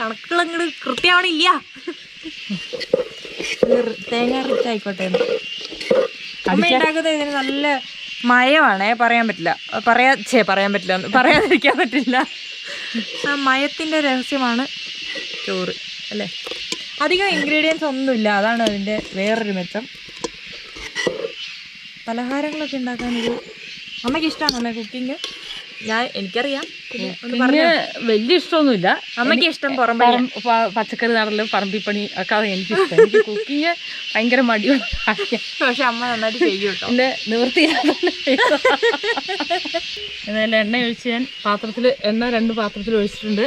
കണക്കുകൾ അങ്ങോട്ട് കൃത്യമാവണില്ല തേങ്ങ അരച്ചായിക്കോട്ടെ. ഉണ്ടാക്കുന്നത് ഇതിന് നല്ല മയമാണേ പറയാൻ പറ്റില്ല. പറയാ ചേ പറയാൻ പറ്റില്ല. പറയാതിരിക്കാൻ പറ്റില്ല. ആ മയത്തിന്റെ രഹസ്യമാണ് ചോറ് അല്ലേ? അധികം ഇൻഗ്രീഡിയൻസ് ഒന്നുമില്ല. അതാണ് അതിന്റെ വേറൊരു മെച്ചം. പലഹാരങ്ങളൊക്കെ ഉണ്ടാക്കാനൊരു അമ്മയ്ക്ക് ഇഷ്ടമാണ് അമ്മ കുക്കിംഗ് ഞാൻ എനിക്കറിയാം. പിന്നെ. വലിയ ഇഷ്ടമൊന്നുമില്ല. അമ്മയ്ക്ക് ഇഷ്ടം പുറം പച്ചക്കറി നടലും പറമ്പിപ്പണി ഒക്കെ അത് എനിക്കിഷ്ടം. എനിക്ക് കുക്കിങ് ഭയങ്കര മടിയുള്ള കാര്യമാണ് പക്ഷെ അമ്മ നന്നായിട്ട് ചെയ്യും കേട്ടോ. എന്റെ നിവൃത്തിയില്ലാതെ എന്നാലും എണ്ണ ഒഴിച്ച് ഞാൻ പാത്രത്തിൽ എണ്ണ രണ്ട് പാത്രത്തിൽ ഒഴിച്ചിട്ടുണ്ട്.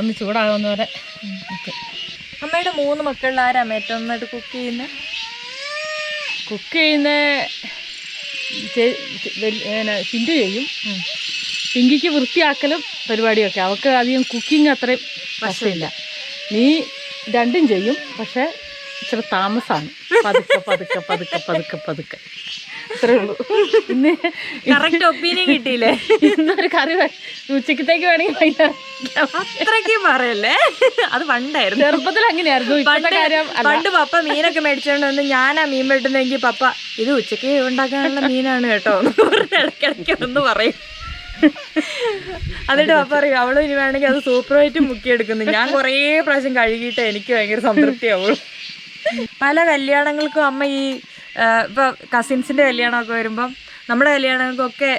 ഒന്ന് ചൂടാകുന്ന വരെ അമ്മയുടെ മൂന്ന് മക്കളിൽ ആരാ ഏറ്റവും നന്നായിട്ട് കുക്ക് ചെയ്യുന്നത് കുക്ക് ചെയ്യുന്ന സിന്ധു ചെയ്യും. പിങ്കിക്ക് വൃത്തിയാക്കലും പരിപാടിയൊക്കെ. അവൾക്ക് അധികം കുക്കിംഗ് അത്രയും വശമില്ല. നീ രണ്ടും ചെയ്യും പക്ഷെ ഇച്ചിരി താമസമാണ് പതുക്കെ പതുക്കെ പതുക്കെ പതുക്കെ പതുക്കെ. അത്രേ ഉള്ളൂ. ഇന്ന് കറക്റ്റ് ഒപ്പീനിയൻ കിട്ടിയില്ലേ? ഇന്നൊരു കറി ഉച്ചക്കത്തേക്ക് വേണമെങ്കിൽ അത്രയ്ക്ക് പറയല്ലേ? അത് പണ്ടായിരുന്നു. ചെറുപ്പത്തിൽ അങ്ങനെയായിരുന്നു. പണ്ട് കാര്യം പണ്ട് പപ്പ മീനൊക്കെ മേടിച്ചോണ്ട് വന്ന് ഞാനാ മീൻ വെട്ടുന്നെങ്കിൽ പപ്പ ഇത് ഉച്ചയ്ക്ക് ഉണ്ടാക്കാനുള്ള മീനാണ് കേട്ടോ ഇടയ്ക്കിടയ്ക്ക് ഒന്ന് പറയും. എന്നിട്ട് പപ്പ പറയും അവൾ ഇനി വേണമെങ്കിൽ അത് സൂപ്പറായിട്ട് മുക്കിയെടുക്കുന്നു. ഞാൻ കുറേ പ്രാവശ്യം കഴുകിയിട്ട് എനിക്ക് ഭയങ്കര സംതൃപ്തിയാവുള്ളൂ പല കല്യാണങ്ങൾക്കും അമ്മ ഈ ഇപ്പൊ കസിൻസിന്റെ കല്യാണമൊക്കെ വരുമ്പം നമ്മുടെ കല്യാണങ്ങൾക്കൊക്കെ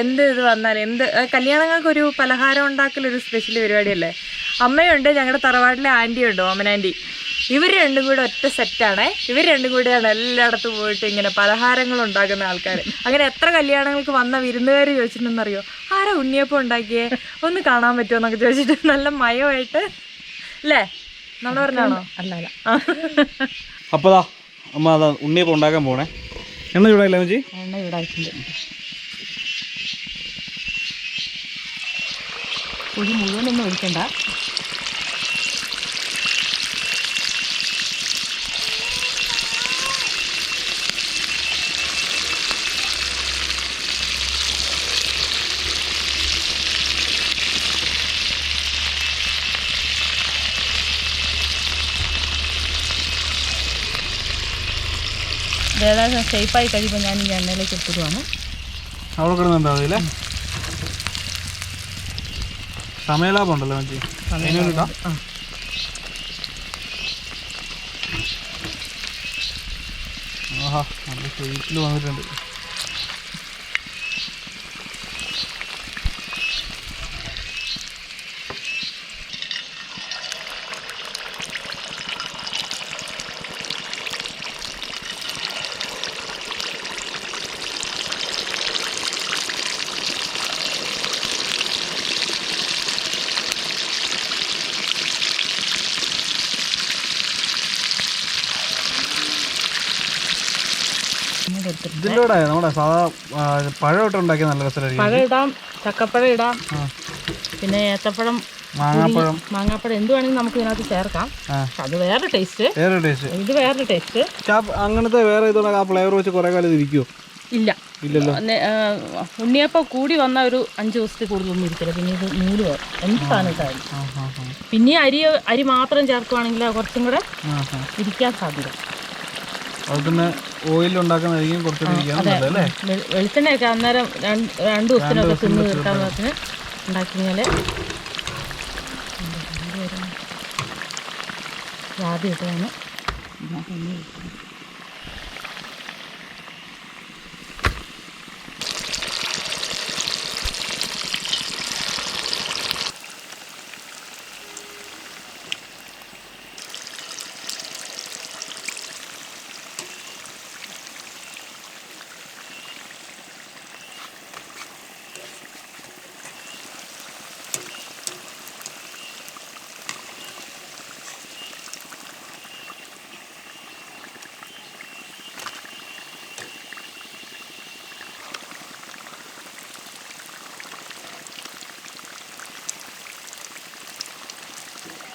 എന്ത് ഇത് വന്നാലും എന്ത് കല്യാണങ്ങൾക്കൊരു പലഹാരം ഉണ്ടാക്കലൊരു സ്പെഷ്യൽ പരിപാടിയല്ലേ? അമ്മയുണ്ട് ഞങ്ങളുടെ തറവാട്ടിലെ ആന്റി ഓമനാന്റി ഇവർ രണ്ടും കൂടെ ഒറ്റ സെറ്റാണ് ഇവർ രണ്ടും കൂടെയാണ് എല്ലായിടത്തും പോയിട്ട് ഇങ്ങനെ പലഹാരങ്ങൾ ഉണ്ടാക്കുന്ന ആൾക്കാർ അങ്ങനെ എത്ര കല്യാണങ്ങൾക്ക് വന്ന വിരുന്നുകാർ ചോദിച്ചിട്ടുണ്ടെന്നറിയോ? ആരാ ഉണ്ണിയപ്പം ഉണ്ടാക്കിയേ? ഒന്ന് കാണാൻ പറ്റുമോ എന്നൊക്കെ ചോദിച്ചിട്ട് നല്ല മയമായിട്ട്. അല്ലേ നമ്മൾ പറഞ്ഞാണോ അല്ല അല്ല അപ്പോൾ അമ്മ അതാ ഉണ്ണിയപ്പം ഉണ്ടാക്കാൻ പോണേ. എണ്ണ ചൂടായില്ലേ അമ്മച്ചി? എണ്ണ ചൂടായിട്ടുണ്ട്. ഒരു മുഴുവനൊന്നും ഒഴിക്കണ്ട. ഏതായാലും ഷേപ്പായി കഴിയുമ്പോൾ ഞാൻ ഈ എണ്ണയിലേക്ക് എടുത്തിടുവാണ് അവിടെ കിടന്നുണ്ടാവും അല്ലേ സമയലാഭം ഉണ്ടല്ലോ ആ. ആഹാ നല്ല ഷേപ്പിൽ വന്നിട്ടുണ്ട്. ഇങ്ങനെ എടുത്തിട്ടുണ്ട്. ഇതിന്റെ കൂടെ നമ്മുടെ സാധാ പഴം ഇട്ട് ഉണ്ടാക്കിയ നല്ല രസമായിരിക്കും. പഴം ഇടാം ചക്കപ്പഴം ഇടാം പിന്നെ ഏത്തപ്പഴം മാങ്ങാപ്പഴം. മാങ്ങാപ്പഴം എന്ത് വേണമെങ്കിലും നമുക്ക് ഇതിനകത്ത് ചേർക്കാം. അത് വേറെ ടേസ്റ്റ്. വേറെ ടേസ്റ്റ്. ഇത് വേറെ ടേസ്റ്റ്. അങ്ങനത്തെ വേറെ ഇതുകൊണ്ട് ആ ഫ്ലേവർ വെച്ച് കുറേ കാലം ഇരിക്കുമോ ഇല്ല. ഇല്ലല്ലോ. ഉണ്ണിയപ്പം കൂടി വന്ന ഒരു അഞ്ച് ദിവസത്തിൽ കൂടുതലൊന്നും ഇരിക്കില്ല. പിന്നെ ഇത് നൂൽ എന്ത് സാധനം ഇട്ടാലും. ആ ആ ആ. പിന്നെ അരി അരി മാത്രം ചേർക്കുവാണെങ്കിൽ കുറച്ചും കൂടെ ഇരിക്കാൻ സാധ്യത. അത് പിന്നെ ഓയിൽ ഉണ്ടാക്കുന്നതായിരിക്കും കുറച്ചുകൂടി വെളിച്ചെണ്ണയൊക്കെ അന്നേരം രണ്ട് ദിവസത്തിനൊക്കെ തിന്ന് തീർക്കാൻ പാകത്തിന് ഉണ്ടാക്കി കഴിഞ്ഞാൽ ആദ്യം ഇട്ടതാണ്. ഇതിനകത്ത്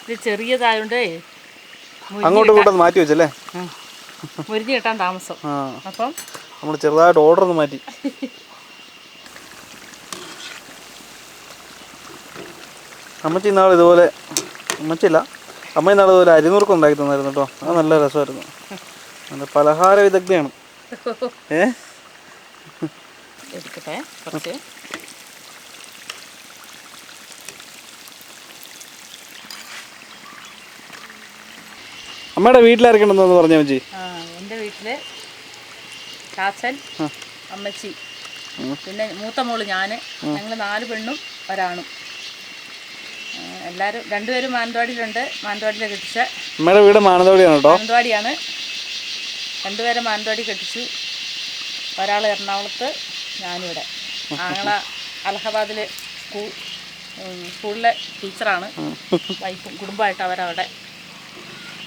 ഇത് ചെറിയതായോണ്ട് അങ്ങോട്ട് ഇങ്ങോട്ടും മാറ്റി വെച്ചല്ലേ? മുരിഞ്ഞു കിട്ടാൻ താമസം. അപ്പം നമ്മൾ ചെറുതായിട്ട് ഓർഡർ ഒന്ന് മാറ്റി. അമ്മച്ചി ഇന്നാൾ ഇതുപോലെ അമ്മച്ചില്ല അമ്മ ഇന്നാൾ ഇതുപോലെ അരിനുറുക്ക് ഉണ്ടാക്കി തന്നായിരുന്നു കേട്ടോ. അത് നല്ല രസമായിരുന്നു. നല്ല പലഹാര വിദഗ്ധയാണ്. ഏ? എടുക്കട്ടെ കുറച്ച്. അമ്മയുടെ വീട്ടിലാരൊക്കെ പറഞ്ഞു അമ്മച്ചി ആ എന്റെ വീട്ടിൽ ചാച്ചൻ അമ്മച്ചി പിന്നെ മൂത്ത മോൾ ഞാൻ ഞങ്ങൾ നാല് പെണ്ണും ഒരാണും. എല്ലാരും എല്ലാവരും രണ്ടുപേരും മാനന്തവാടിയിലുണ്ട്. മാനന്തവാടിയിലെ കെട്ടിച്ച അമ്മയുടെ വീട് മാനന്തവാടിയാണ് കേട്ടോ. മാനന്തവാടിയാണ്. രണ്ടുപേരെ മാനന്തവാടി കെട്ടിച്ചു. ഒരാൾ എറണാകുളത്ത് ഞാനിവിടെ. ആങ്ങള അലഹബാദിൽ സ്കൂൾ സ്കൂളിലെ ടീച്ചറാണ്. വൈഫും കുടുംബമായിട്ട് അവരവിടെ.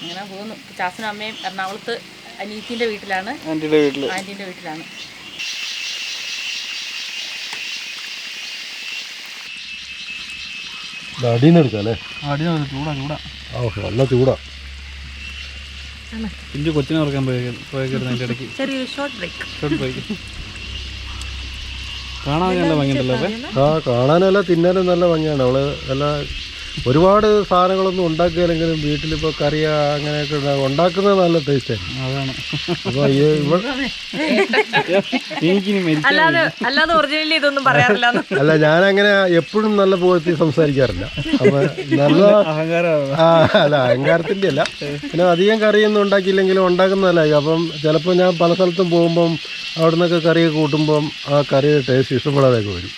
അങ്ങനെ പോകുന്നു. ചാച്ചനും അമ്മയും എറണാകുളത്ത് അനീറ്റിന്റെ വീട്ടിലാണ്. ആന്റിയുടെ വീട്ടിൽ ആന്റീന്റെ വീട്ടിലാണ്. അടിയിൽ ചൂടാ ചൂടാ. നല്ല ചൂടാ. പിഞ്ചു കൊച്ചിനെ ഓർക്കാൻ പോയി പോയേക്കായിരുന്നു അതിന്റെ ഇടയ്ക്ക്. ചെറിയൊരു ഷോർട്ട് ബ്രേക്ക് ഷോട്ട് പോയി കാണാൻ നല്ല ഭംഗിയുണ്ടല്ലോ ആ കാണാനല്ല തിന്നാനും നല്ല ഭംഗിയാണ്. അവൾ എല്ലാ ഒരുപാട് സാധനങ്ങളൊന്നും ഉണ്ടാക്കിയില്ലെങ്കിലും വീട്ടിലിപ്പോൾ കറിയ അങ്ങനെയൊക്കെ ഉണ്ടാ- ഉണ്ടാക്കുന്നത് നല്ല ടേസ്റ്റ് അതാണ്. അപ്പോൾ ഈ അല്ലാതെ അല്ലാതെ ഒറിജിനലി ഇതൊന്നും പറയാറില്ല അല്ല ഞാനങ്ങനെ എപ്പോഴും നല്ല പോലത്തിൽ സംസാരിക്കാറില്ല. അപ്പൊ നല്ല അഹങ്കാരം അല്ല അഹങ്കാരത്തിന്റെ അല്ല പിന്നെ അധികം കറിയൊന്നും ഉണ്ടാക്കിയില്ലെങ്കിലും ഉണ്ടാക്കുന്നതല്ല അപ്പം ചിലപ്പോൾ ഞാൻ പല സ്ഥലത്തും പോകുമ്പം അവിടെ നിന്നൊക്കെ കറി കൂട്ടുമ്പം ആ കറിയുടെ ടേസ്റ്റ് ഇഷ്ടപ്പെടാതെയൊക്കെ വരും.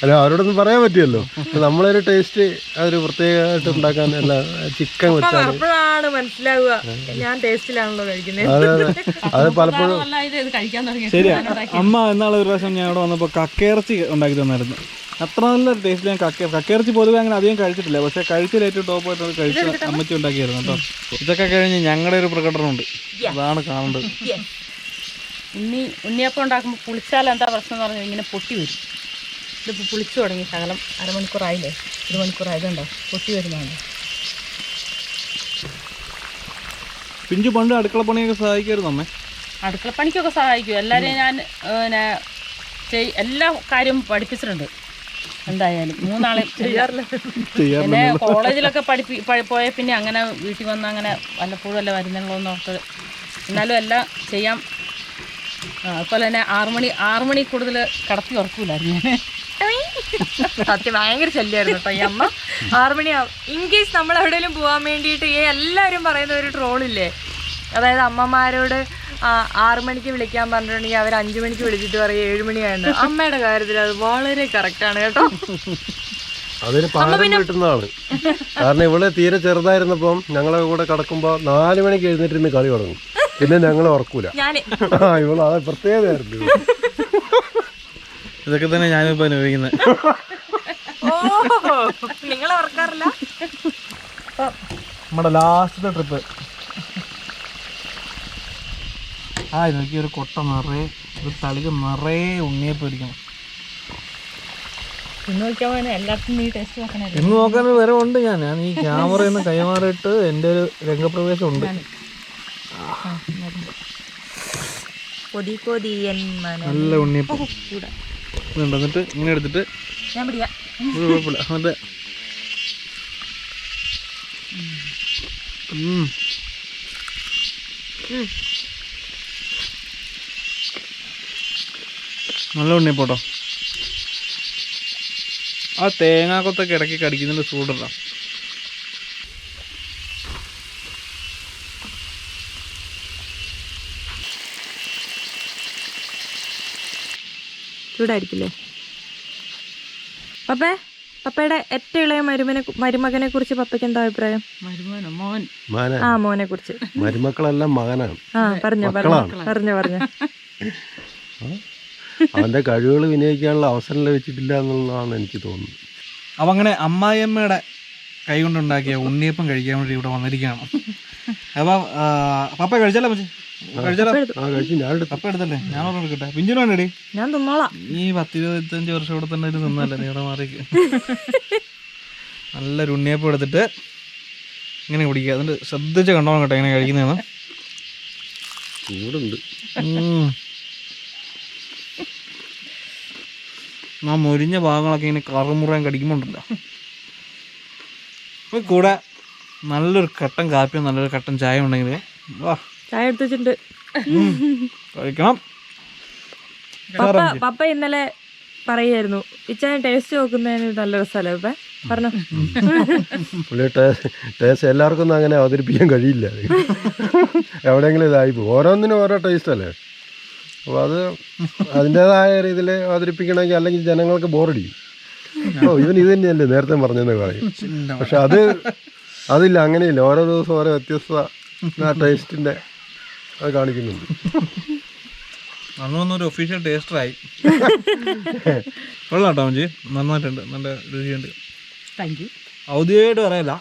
അല്ല അവരോടൊന്നും പറയാൻ പറ്റുമല്ലോ നമ്മളൊരു ടേസ്റ്റ് അതൊരു പ്രത്യേകമായിട്ട് ഉണ്ടാക്കാൻ അല്ല ചിക്കൻ വെച്ചാൽ അപ്പോഴാണ് മനസ്സിലാവുക ഞാൻ ടേസ്റ്റിലാണല്ലോ കഴിക്കുന്നത്. അതെ അതെ. അത് പലപ്പോഴും ശരിയാ. അമ്മ എന്നാൽ ഒരു പ്രാവശ്യം ഞാൻ അവിടെ വന്നപ്പോൾ കക്കയിറച്ചി ഉണ്ടാക്കി തന്നായിരുന്നു. അത്ര നല്ല ടേസ്റ്റ് ഞാൻ കക്ക കക്കയിറച്ചി പൊതുവെ അങ്ങനെ അധികം കഴിച്ചിട്ടില്ല. പക്ഷെ കഴിച്ചതിൽ ഏറ്റവും ടോപ്പായിട്ട് അത് കഴിച്ച അമ്മച്ചി ഉണ്ടാക്കിയായിരുന്നു കേട്ടോ. ഇതൊക്കെ കഴിഞ്ഞ് ഞങ്ങളുടെ ഒരു പ്രകടനമുണ്ട്. അതാണ് കാണേണ്ടത്. ഉണ്ണി ഉണ്ണിയപ്പം ഉണ്ടാക്കുമ്പോൾ പുളിച്ചാൽ എന്താ പ്രശ്നം എന്ന് പറഞ്ഞാൽ ഇങ്ങനെ പൊട്ടി വരും. ഇതിപ്പോൾ പുളിച്ചു തുടങ്ങി. ശകലം അരമണിക്കൂറായില്ലേ? ഒരു മണിക്കൂറായതുണ്ടോ പൊട്ടി വരുന്നുണ്ട് പിഞ്ചു പണ്ട് അടുക്കള പണിയൊക്കെ സഹായിക്കായിരുന്നു അമ്മേ. അടുക്കള പണിക്കൊക്കെ സഹായിക്കും. എല്ലാവരെയും ഞാൻ ഏ, പിന്നെ ചെയ് എല്ലാ കാര്യവും പഠിപ്പിച്ചിട്ടുണ്ട്. എന്തായാലും മൂന്നാളെ ചെയ്യാറില്ല. പിന്നെ കോളേജിലൊക്കെ പഠിപ്പി പോയ പിന്നെ അങ്ങനെ വീട്ടിൽ വന്ന് അങ്ങനെ വല്ലപ്പോഴും അല്ല വരുന്നുള്ളൂ എന്നോർത്ത് എന്നാലും എല്ലാം ചെയ്യാം. അതുപോലെ തന്നെ ആറുമണി ആറുമണി കൂടുതൽ കടത്തി ഉറക്കൂലായിരുന്നു ഞാൻ. സത്യം ഭയങ്കര ശല്യമായിരുന്നു കേട്ടോ ഈ അമ്മ. ആറുമണിയാവും ഇൻ കേസ് നമ്മൾ എവിടെയെങ്കിലും പോകാൻ വേണ്ടിയിട്ട് ഈ എല്ലാവരും പറയുന്ന ഒരു ട്രോളില്ലേ അതായത് അമ്മമാരോട് ആറു മണിക്ക് വിളിക്കാൻ പറഞ്ഞിട്ടുണ്ടെങ്കിൽ അവർ അഞ്ചു മണിക്ക് വിളിച്ചിട്ട് പറയും ഏഴു മണിയാണ് അമ്മയുടെ കാര്യത്തിൽ അത് വളരെ കറക്റ്റാണ് കേട്ടോ. അതൊരു പാലം കിട്ടുന്നതാണ്. കാരണം ഇവൾ തീരെ ചെറുതായിരുന്നപ്പം ഞങ്ങളെ കൂടെ കിടക്കുമ്പോ നാലു മണിക്ക് എഴുന്നേറ്റിരുന്ന് കളി തുടങ്ങും. പിന്നെ ഞങ്ങൾ ഉറക്കൂല. ആ ഇവൾ അത് പ്രത്യേകതയായിരുന്നു. ഇതൊക്കെ തന്നെ ഞാനിപ്പോ അനുഭവിക്കുന്നത്. ഓ നിങ്ങൾ ഓർക്കാറില്ല? നമ്മുടെ ലാസ്റ്റത്തെ ട്രിപ്പ്. ആ നോക്കി ഒരു കൊട്ട നിറയെ ഒരു തളിക നിറയെ ഉണ്ണിയെ പൊരിക്കണം. ഇന്ന് നോക്കാൻ വരെ ഉണ്ട് ഞാൻ. ഞാൻ ഈ ക്യാമറ നിന്ന് കൈമാറിയിട്ട് എന്റെ ഒരു രംഗപ്രവേശം ഉണ്ട് നല്ല ഉണ്ണിയപ്പം. ഇതുണ്ട്. എന്നിട്ട് ഇങ്ങനെ എടുത്തിട്ട് ഞാൻ നല്ല ഉണ്ണി കുഴപ്പമില്ല. എന്നിട്ട് ഉം. നല്ല ഉണ്ണിയപ്പോട്ടോ ആ തേങ്ങാക്കൊത്തൊക്കെ ഇടയ്ക്ക് കടിക്കുന്നുണ്ട് ചൂടല്ല ആയിരിക്കില്ലേ പപ്പേ പപ്പയുടെ ഏറ്റവും ഇളയ മരുമനെ മരുമകനെ കുറിച്ച് പപ്പയ്ക്ക് എന്താ അഭിപ്രായം? മരുമോനോ? മോൻ. ആ മോനെ കുറിച്ച്. മരുമക്കളെല്ലാം മകനാണ്. ആ പറഞ്ഞു പറഞ്ഞോ അവന്റെ കഴിവുകൾ വിനിയോഗിക്കാനുള്ള അവസരം ലഭിച്ചിട്ടില്ല എന്നുള്ളതാണ് എനിക്ക് തോന്നുന്നത്. അവങ്ങനെ അങ്ങനെ അമ്മായിയമ്മയുടെ കൈ കൊണ്ടുണ്ടാക്കിയ ഉണ്ണിയപ്പം കഴിക്കാൻ വേണ്ടി ഇവിടെ വന്നിരിക്കുകയാണ്. അപ്പം പപ്പ കഴിച്ചല്ലോ മച്ചി? പപ്പ എടുത്തല്ലേ? ഞാൻ ഓർമ്മ എടുക്കട്ടെ. പിഞ്ചിനു വേണ്ടടി? ഞാൻ തിന്നോളാം. ഈ പത്തിരുപത്തഞ്ച് വർഷം ഇവിടെ തന്നെ തിന്നല്ലേ ഇവിടെ മാറിക്ക് നല്ലൊരു ഉണ്ണിയപ്പം എടുത്തിട്ട് ഇങ്ങനെ കുടിക്കുക. അതിന്റെ ശ്രദ്ധിച്ച് കണ്ടോണം കേട്ടോ ഇങ്ങനെ കഴിക്കുന്നതെന്ന്. ചൂടുണ്ട്. ആ മൊരിഞ്ഞ ഭാഗങ്ങളൊക്കെ ഇങ്ങനെ കറുമുറയും കടിക്കുമ്പോണ്ടല്ലോ. ഇപ്പൊ കൂടെ നല്ലൊരു കട്ടൻ കാപ്പിയും നല്ലൊരു കട്ടൻ ചായ ഉണ്ടെങ്കിൽ വാ. ചായ എടുത്തിട്ടുണ്ട് കഴിക്കണം. പപ്പ പപ്പ ഇന്നലെ പറയായിരുന്നു ഇച്ചാൻ ടേസ്റ്റ് നോക്കുന്നതിന് നല്ല രസമല്ലേ പപ്പ? പറഞ്ഞു. പുള്ളി ടേസ്റ്റ് എല്ലാവർക്കും ഒന്നും അങ്ങനെ അവതരിപ്പിക്കാൻ കഴിയില്ല. എവിടെയെങ്കിലും ഇതായി പോകും. ഓരോന്നിനും ഓരോ ടേസ്റ്റ് അല്ലേ? അപ്പോൾ അത് അതിന്റെതായ രീതിയിൽ അവതരിപ്പിക്കണമെങ്കിൽ അല്ലെങ്കിൽ ജനങ്ങൾക്ക് ബോറടിക്കും ഓ ഇവൻ ഇത് തന്നെയല്ലേ നേരത്തെ പറഞ്ഞെന്ന് പറയും. പക്ഷെ അത് അതില്ല അങ്ങനെയില്ല. ഓരോ ദിവസം ഓരോ വ്യത്യസ്ത ടേസ്റ്റിന്റെ അത് കാണിക്കുന്നുണ്ട്. അന്ന് വന്നൊരു ഒഫീഷ്യൽ ടേസ്റ്ററായി കൊള്ളാം കേട്ടോ മഞ്ചി. നന്നായിട്ടുണ്ട്. നല്ല രുചിയുണ്ട്. താങ്ക് യു ഔദ്യോഗികമായിട്ട് പറയല്ല.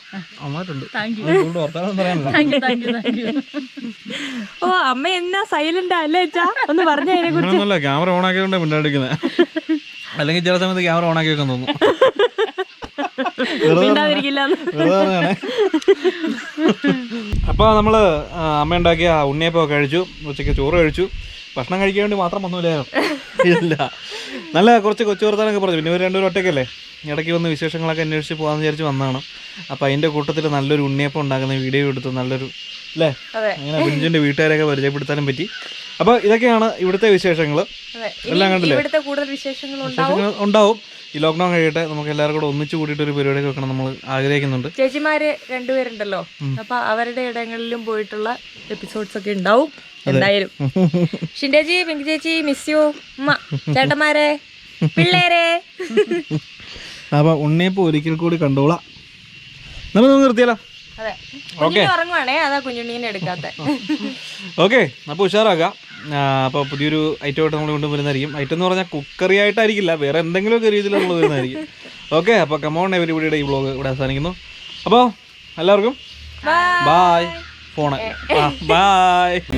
ഓ അമ്മ എന്നാ സൈലന്റ് അല്ലേ ഒന്ന് പറഞ്ഞ ക്യാമറ ഓൺ ആക്കിയതുകൊണ്ട് മിണ്ടാണ്ടിരിക്കുന്നത് അല്ലെങ്കിൽ ചില സമയത്ത് ക്യാമറ ഓൺ ആക്കി വെക്കാൻ തോന്നും അപ്പൊ നമ്മൾ അപ്പോൾ നമ്മൾ അമ്മ ഉണ്ടാക്കിയ ഉണ്ണിയപ്പം കഴിച്ചു ഉച്ചയ്ക്ക് ചോറ് കഴിച്ചു. ഭക്ഷണം കഴിക്കാൻ വേണ്ടി മാത്രം വന്നില്ലായിരുന്നു ഇല്ല. നല്ല കുറച്ച് കൊച്ചു വർത്താനൊക്കെ പറഞ്ഞു. പിന്നെ ഇവർ രണ്ടുപേരും ഒറ്റയ്ക്കല്ലേ? ഇടയ്ക്ക് വന്ന് വിശേഷങ്ങളൊക്കെ അന്വേഷിച്ച് പോകാമെന്ന് വിചാരിച്ച് വന്നതാണ്. അപ്പോൾ അതിന്റെ കൂട്ടത്തിൽ നല്ലൊരു ഉണ്ണിയപ്പം ഉണ്ടാക്കുന്ന വീഡിയോ എടുത്ത് നല്ലൊരു അല്ലേ അങ്ങനെ കുഞ്ചിന്റെ വീട്ടുകാരെയൊക്കെ പരിചയപ്പെടുത്താനും പറ്റി. അപ്പോൾ ഇതൊക്കെയാണ് ഇവിടുത്തെ വിശേഷങ്ങൾ എല്ലാം കണ്ടില്ലേ? ഇവിടുത്തെ കൂടുതൽ വിശേഷങ്ങൾ ഉണ്ടാവും വിശേഷങ്ങൾ ഉണ്ടാവും. ഈ ലോക്ക്ഡൗൺ കഴിയട്ടെ നമുക്ക് എല്ലാവരും കൂടെ ഒന്നിച്ചു കൂടിയിട്ട് ഒരു പരിപാടി വെക്കണം നമ്മൾ ആഗ്രഹിക്കുന്നുണ്ട്. ചേച്ചിമാര് രണ്ടുപേരുണ്ടല്ലോ. അപ്പൊ അവരുടെ ഇടങ്ങളിലും പോയിട്ടുള്ള എപ്പിസോഡ്സ് ഒക്കെ ഉണ്ടാവും. എന്തായാലും. ഷിൻഡേജി പിങ്കി ചേച്ചി മിസ് യു ഉമ്മ ചേട്ടന്മാരെ പിള്ളേരെ. അപ്പൊ ഉണ്ണിയപ്പോ ഒരിക്കൽ കൂടി കണ്ടോളാം. നമ്മൾ നിർത്തിയാലോ? അതെ. കുഞ്ഞുണ്ണി ഉറങ്ങുവാണേ അതാ കുഞ്ഞുണ്ണീനെ എടുക്കാത്ത. ഓക്കെ അപ്പോൾ ഉഷാറാക്കാം അപ്പോൾ പുതിയൊരു ഐറ്റം ആയിട്ട് നമ്മൾ കൊണ്ടുവരുന്നതായിരിക്കും ഐറ്റം എന്ന് പറഞ്ഞാൽ കുക്കറി ആയിട്ടായിരിക്കില്ല വേറെ എന്തെങ്കിലുമൊക്കെ രീതിയിൽ നമ്മൾ വരുന്നതായിരിക്കും. ഓക്കെ അപ്പോൾ കമോൺ എവരിബിയുടെ ഈ വ്ളോഗ് ഇവിടെ അവസാനിക്കുന്നു. അപ്പോൾ എല്ലാവർക്കും ബായ് ഫോണ് ബായ്